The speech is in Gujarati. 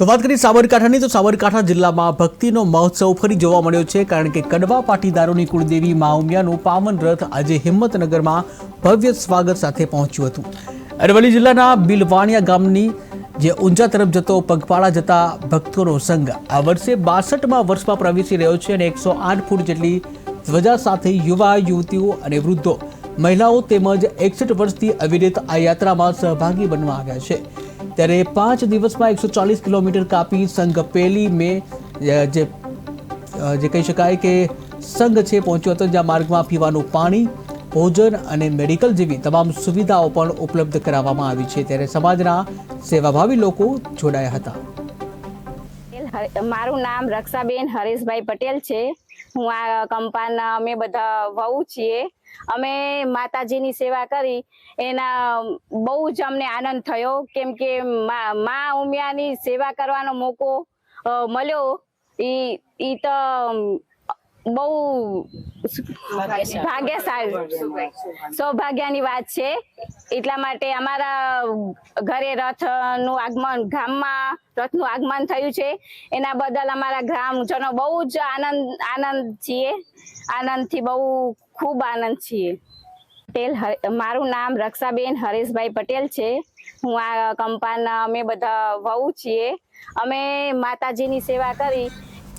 તો વાત કરીએ સાબરકાંઠાની, તો સાબરકાંઠા જિલ્લામાં ભક્તિનો મહોત્સવ ફરી જોવા મળ્યો છે, કારણ કે કડવા પાટીદારોની કુળદેવી મા ઉમિયાનું પાવન રથ આજે હિંમતનગરમાં ભવ્ય સ્વાગત સાથે પહોંચ્યું હતું. અરવલ્લી જિલ્લાના બિલવાણિયા ગામની જે ઊંઝા તરફ જતો પગપાળા જતા ભક્તોનો સંઘ, આ વર્ષે બાસઠમાં વર્ષમાં પ્રવેશી રહ્યો છે અને એકસો આઠ ફૂટ જેટલી ધ્વજા સાથે યુવા, યુવતીઓ અને વૃદ્ધો, મહિલાઓ તેમજ એકસઠ વર્ષથી અવિરત આ યાત્રામાં સહભાગી બનવા આવ્યા છે. ત્યારે પાંચ દિવસમાં એકસો ચાલીસ કિલોમીટર કાપી સંઘ પહેલી મે જે જે કહી શકાય કે સંઘ છે, પહોંચ્યો હતો જ્યાં માર્ગમાં પીવાનું પાણી, ભોજન અને મેડિકલ જેવી તમામ સુવિધાઓ પણ ઉપલબ્ધ કરાવવામાં આવી છે. ત્યારે સમાજના સેવાભાવી લોકો જોડાયા હતા. મારું નામ રક્ષાબેન હરેશભાઈ પટેલ છે. હું આ કંપાના, અમે બધા વહુ છીએ. અમે માતાજીની સેવા કરી. એના બહુ જ અમને આનંદ થયો. કેમ કે મા ઉમિયાની સેવા કરવાનો મોકો મળ્યો. એ તો બહુ ભાગ્યશાળી. સૌભાગ્યની વાત છે. એટલા માટે અમારા ઘરે રથનું આગમન, ગામમાં રથનું આગમન થયું છે. એના બદલ અમારા ગ્રામજનો બહુ જ આનંદ આનંદ છીએ. આનંદથી બહુ ખૂબ આનંદ છીએ. પટેલ મારું નામ રક્ષાબેન હરેશભાઈ પટેલ છે. હું આ કંપાના, અમે બધા વહુ છીએ. અમે માતાજીની સેવા કરી